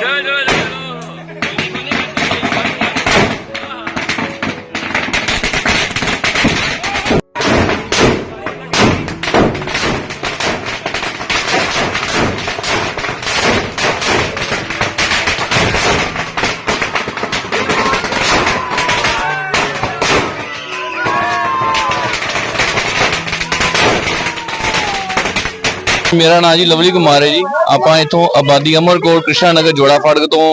ਜੈ ਜੈ ਜੈ ਮੇਰਾ ਨਾਮ ਜੀ ਲਵਲੀ ਕੁਮਾਰ ਹੈ ਜੀ। ਆਪਾਂ ਇੱਥੋਂ ਆਬਾਦੀ ਅਮਰਕੋਟ ਕ੍ਰਿਸ਼ਨਾ ਨਗਰ ਜੋੜਾ ਫਾਟਕ ਤੋਂ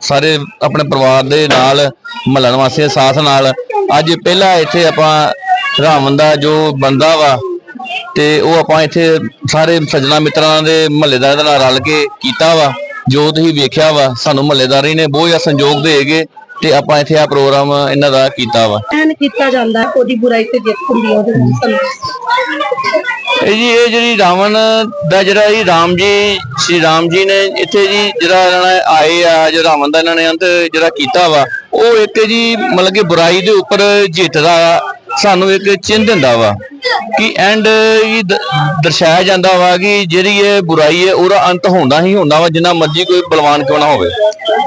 ਸਾਰੇ ਆਪਣੇ ਪਰਿਵਾਰ ਦੇ ਨਾਲ ਮਹੱਲਾ ਨਿਵਾਸੀਆਂ ਦੇ ਸਾਥ ਨਾਲ ਅੱਜ ਪਹਿਲਾ ਇੱਥੇ ਆਪਾਂ ਰਾਵਣ ਦਾ ਜੋ ਬੰਦਾ ਵਾ ਤੇ ਉਹ ਆਪਾਂ ਇੱਥੇ ਸਾਰੇ ਸੱਜਣਾ ਮਿੱਤਰਾਂ ਦੇ ਮਹੱਲੇਦਾਰਾਂ ਦੇ ਨਾਲ ਰਲ ਕੇ ਕੀਤਾ ਵਾ। ਜੋ ਤੁਸੀਂ ਵੇਖਿਆ ਵਾ ਸਾਨੂੰ ਮਹੱਲੇਦਾਰੀ ਨੇ ਬਹੁਤ ਜ਼ਿਆਦਾ ਸੰਯੋਗ ਦੇਗੇ ਤੇ ਆਪਾਂ ਇੱਥੇ ਆ ਪ੍ਰੋਗਰਾਮ ਇਹਨਾਂ ਦਾ ਕੀਤਾ ਵਾ। ਐਨ ਕੀਤਾ ਜਾਂਦਾ ਹੈ, ਉਹਦੀ ਬੁਰਾਈ ਤੇ ਜਿੱਤ ਹੁੰਦੀ ਹੈ ਉਹਦੇ ਵਿੱਚ ਇਹ ਜੀ, ਇਹ ਜਿਹੜੀ ਰਾਵਣ ਦਾ ਜਿਹੜਾ ਇਹ ਰਾਮ ਜੀ, ਸ਼੍ਰੀ ਰਾਮ ਜੀ ਨੇ ਇੱਥੇ ਜੀ ਜਿਹੜਾ ਇਹਨਾਂ ਨੇ ਆਏ ਆ, ਜੋ ਰਾਵਣ ਦਾ ਇਹਨਾਂ ਨੇ ਅੰਤ ਜਿਹੜਾ ਕੀਤਾ ਵਾ, ਉਹ ਇੱਕ ਜੀ ਮਤਲਬ ਕਿ ਬੁਰਾਈ ਦੇ ਉੱਪਰ ਜਿੱਤ ਸਾਨੂੰ ਇੱਕ ਚਿੰਨ੍ਹ ਦਿੰਦਾ ਵਾ ਕਿ ਐਂਡ ਇਹ ਦਰਸਾਇਆ ਜਾਂਦਾ ਵਾ ਕਿ ਜਿਹੜੀ ਇਹ ਬੁਰਾਈ ਹੈ, ਉਹਦਾ ਅੰਤ ਹੁੰਦਾ ਹੀ ਹੁੰਦਾ ਵਾ, ਜਿੰਨਾ ਮਰਜ਼ੀ ਕੋਈ ਬਲਵਾਨ ਕਿਉਂ ਨਾ ਹੋਵੇ।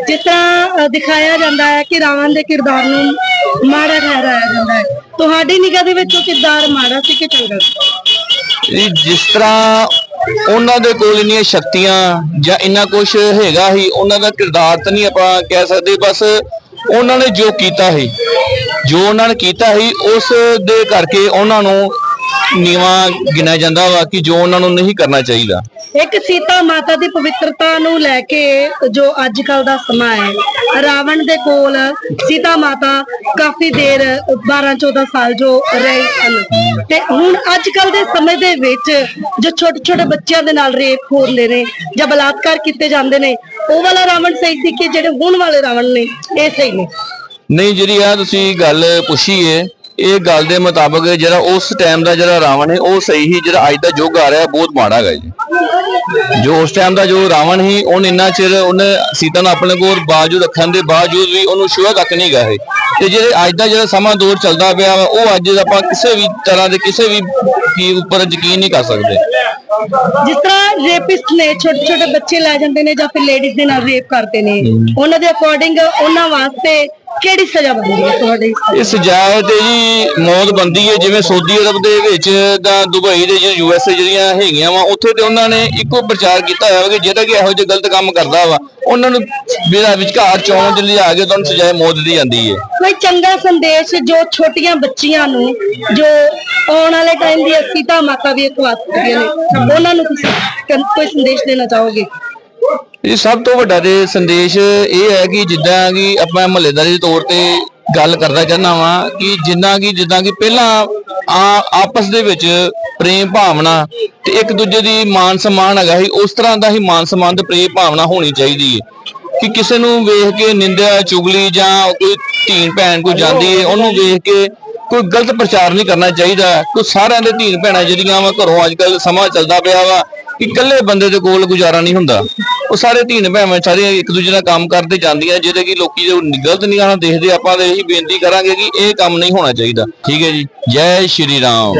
ਜਿਸ ਤਰ੍ਹਾਂ ਦਿਖਾਇਆ ਜਾਂਦਾ ਹੈ ਕਿ ਰਾਵਣ ਦੇ ਕਿਰਦਾਰ ਨੂੰ ਮਾੜਾ ਠਹਿਰਾਇਆ ਜਾਂਦਾ ਹੈ। ਤੁਹਾਡੀ ਨਿਗਾਹ ਦੇ ਵਿੱਚ ਉਹ ਕਿਰਦਾਰ ਮਾੜਾ ਸੀ ਕਿ ਚੰਗਾ? ਸੀ ਜਿਸ ਤਰ੍ਹਾਂ ਉਹਨਾਂ ਦੇ ਕੋਲ ਇੰਨੀਆਂ ਸ਼ਕਤੀਆਂ ਜਾਂ ਇੰਨਾ ਕੁਝ ਹੈਗਾ ਹੀ ਉਹਨਾਂ ਦਾ ਕਿਰਦਾਰ ਤਾਂ ਨਹੀਂ ਆਪਾਂ ਕਹਿ ਸਕਦੇ, ਬਸ ਉਹਨਾਂ ਨੇ ਜੋ ਕੀਤਾ ਸੀ, ਜੋ ਉਹਨਾਂ ਨੇ ਕੀਤਾ ਸੀ, ਉਸ ਦੇ ਕਰਕੇ ਉਹਨਾਂ ਨੂੰ ਨੀਵਾ ਗਿਣਿਆ ਜਾਂਦਾ ਵਾ ਕਿ ਜੋ ਉਹਨਾਂ ਨੂੰ ਨਹੀਂ ਕਰਨਾ ਚਾਹੀਦਾ। ਇੱਕ ਸੀਤਾ ਮਾਤਾ ਦੀ ਪਵਿੱਤਰਤਾ ਨੂੰ ਲੈ ਕੇ ਜੋ ਅੱਜ ਕੱਲ ਦਾ ਸਮਾਂ ਹੈ, ਰਾਵਣ ਦੇ ਕੋਲ ਸੀਤਾ ਮਾਤਾ ਕਾਫੀ ਦੇਰ 12 14 ਸਾਲ ਜੋ ਰਹੇ ਹਨ। ਤੇ ਹੁਣ ਅੱਜ ਕੱਲ ਦੇ ਸਮੇਂ ਦੇ ਵਿੱਚ ਜੋ ਛੋਟੇ ਛੋਟੇ ਬੱਚਿਆਂ ਦੇ ਨਾਲ ਰੇਪ ਹੁੰਦੇ ਨੇ ਜਾਂ ਬਲਾਤਕਾਰ ਕੀਤੇ ਜਾਂਦੇ ਨੇ, ਉਹ ਵਾਲਾ ਰਾਵਣ ਸਹੀ ਸੀ ਕਿ ਜਿਹੜੇ ਹੁਣ ਵਾਲੇ ਰਾਵਣ ਨੇ, ਇਹ ਸਹੀ ਨੇ? ਨਹੀਂ ਜਿਹੜੀ ਆ ਤੁਸੀਂ ਗੱਲ ਪੁੱਛੀ ਏ, ਇਹ ਗੱਲ ਦੇ ਮੁਤਾਬਕ ਜਿਹੜਾ ਉਸ ਟਾਈਮ ਦਾ ਜਿਹੜਾ ਰਾਵਣ ਹੈ, ਉਹ ਸਹੀ ਹੀ ਜਿਹੜਾ ਅੱਜ ਦਾ ਯੁੱਗ ਆ ਰਿਹਾ, ਬਹੁਤ ਮਾੜਾ ਹੈਗਾ ਜੀ। ਜੋ ਉਸ ਟਾਈਮ ਦਾ ਜੋ ਰਾਵਣ ਸੀ ਉਹਨ ਇੰਨਾ ਚਿਰ ਉਹਨੇ ਸੀਤਾ ਨੂੰ ਆਪਣੇ ਕੋਲ ਬਾਜੂ ਰੱਖਣ ਦੇ ਬਾਵਜੂਦ ਵੀ ਉਹਨੂੰ ਛੂਆ ਤੱਕ ਨਹੀਂ ਗਏ। ਤੇ ਜਿਹੜੇ ਅੱਜ ਦਾ ਜਿਹੜਾ ਸਮਾਂ ਦੌਰ ਚੱਲਦਾ ਪਿਆ ਉਹ ਅੱਜ ਆਪਾਂ ਕਿਸੇ ਵੀ ਤਰ੍ਹਾਂ ਦੇ ਕਿਸੇ ਵੀ ਕੀ ਉੱਪਰ ਯਕੀਨ ਨਹੀਂ ਕਰ ਸਕਦੇ। ਜਿਸ ਤਰ੍ਹਾਂ ਰੇਪਿਸਟ ਨੇ ਛੋਟੇ ਛੋਟੇ ਬੱਚੇ ਲੈ ਜਾਂਦੇ ਨੇ ਜਾਂ ਫਿਰ ਲੇਡੀਜ਼ ਦੇ ਨਾਲ ਰੇਪ ਕਰਦੇ ਨੇ ਉਹਨਾਂ ਦੇ ਅਕੋਰਡਿੰਗ ਉਹਨਾਂ ਵਾਸਤੇ ਕਿਹੜੀ ਸਜ਼ਾ ਬਣਦੀ ਹੈ ਤੁਹਾਡੇ? ਇਹ ਸਜਾਇ ਤੇ ਜੀ ਮੌਤ ਬੰਦੀ ਹੈ ਜਿਵੇਂ ਸਾਊਦੀ ਅਰਬ ਦੇ ਵਿੱਚ ਜਾਂ ਦੁਬਈ ਦੇ ਜਿਹੜੇ ਯੂ ਐਸ ਏ ਜਿਹੜੀਆਂ ਹੈਗੀਆਂ ਵਾ ਉੱਥੇ ਤੇ ਉਹਨਾਂ ਨੇ ਇੱਕੋ ਪ੍ਰਚਾਰ ਕੀਤਾ ਹੋਇਆ ਕਿ ਜਿਹੜਾ ਕਿ ਇਹੋ ਜਿਹੇ ਗਲਤ ਕੰਮ ਕਰਦਾ ਵਾ ਉਹਨਾਂ ਨੂੰ ਜਿਹੜਾ ਵਿਚਕਾਰ ਚੌਂਚ ਲਿਆ ਕੇ ਤੁਹਾਨੂੰ ਸਜ਼ਾਏ ਮੌਤ ਦਿੱਤੀ ਜਾਂਦੀ ਹੈ। ਕੋਈ ਚੰਗਾ ਸੰਦੇਸ਼ ਜੋ ਛੋਟੀਆਂ ਬੱਚੀਆਂ ਨੂੰ ਜੋ ਆਉਣ ਵਾਲੇ ਟਾਈਮ ਦੀ ਸੀਤਾ ਮਾਤਾ ਵੀ ਇਤਵਾਸ ਕਰਦੀਆਂ ਨੇ ਉਹਨਾਂ ਨੂੰ ਤੁਸੀਂ ਕੰ- ਕੋਈ ਸੰਦੇਸ਼ ਦੇਣਾ ਚਾਹੋਗੇ? ਇਹ ਸਭ ਤੋਂ ਵੱਡਾ ਤੇ ਸੰਦੇਸ਼ ਇਹ ਹੈ ਕਿ ਜਿੱਦਾਂ ਕਿ ਆਪਾਂ ਮਹੱਲੇਦਾਰੀ ਦੇ ਤੌਰ ਤੇ ਗੱਲ ਕਰਦਾ ਚਾਹੁੰਦਾ ਵਾਂ ਕਿ ਜਿੰਨਾ ਕਿ ਜਿੱਦਾਂ ਕਿ ਪਹਿਲਾਂ ਆਪਸ ਦੇ ਵਿੱਚ ਪ੍ਰੇਮ ਭਾਵਨਾ ਤੇ ਇੱਕ ਦੂਜੇ ਦੀ ਮਾਨ ਸਨਮਾਨ ਹੈਗਾ ਸੀ, ਉਸ ਤਰ੍ਹਾਂ ਦਾ ਹੀ ਮਾਨ ਸਨਮਾਨ ਤੇ ਪ੍ਰੇਮ ਭਾਵਨਾ ਹੋਣੀ ਚਾਹੀਦੀ ਹੈ। ਕਿ ਕਿਸੇ ਨੂੰ ਵੇਖ ਕੇ ਨਿੰਦਿਆ, ਚੁਗਲੀ ਜਾਂ ਕੋਈ ਧੀਨ ਭੈਣ ਕੋਈ ਜਾਂਦੀ ਹੈ, ਉਹਨੂੰ ਵੇਖ ਕੇ ਕੋਈ ਗਲਤ ਪ੍ਰਚਾਰ ਨਹੀਂ ਕਰਨਾ ਚਾਹੀਦਾ। ਕੋਈ ਸਾਰਿਆਂ ਦੇ ਧੀਨ ਭੈਣਾਂ ਜਿਹੜੀਆਂ ਵਾ, ਘਰੋਂ ਅੱਜ ਕੱਲ ਸਮਾਂ ਚੱਲਦਾ ਪਿਆ ਵਾ ਕਿ ਇਕੱਲੇ ਬੰਦੇ ਦੇ ਕੋਲ ਗੁਜ਼ਾਰਾ ਨਹੀਂ ਹੁੰਦਾ। ਉਹ ਸਾਰੇ ਧੀਨ ਭੈਣਾਂ ਸਾਰੇ ਇੱਕ ਦੂਜੇ ਨਾਲ ਕੰਮ ਕਰਦੇ ਜਾਂਦੀਆਂ, ਜਿਹਦੇ ਕਿ ਲੋਕੀ ਜੋ ਗਲਤ ਨਿਗਾਹ ਦੇਖਦੇ, ਆਪਾਂ ਤਾਂ ਇਹੀ ਬੇਨਤੀ ਕਰਾਂਗੇ ਕਿ ਇਹ ਕੰਮ ਨਹੀਂ ਹੋਣਾ ਚਾਹੀਦਾ। ਠੀਕ ਹੈ ਜੀ। ਜੈ ਸ਼੍ਰੀ ਰਾਮ।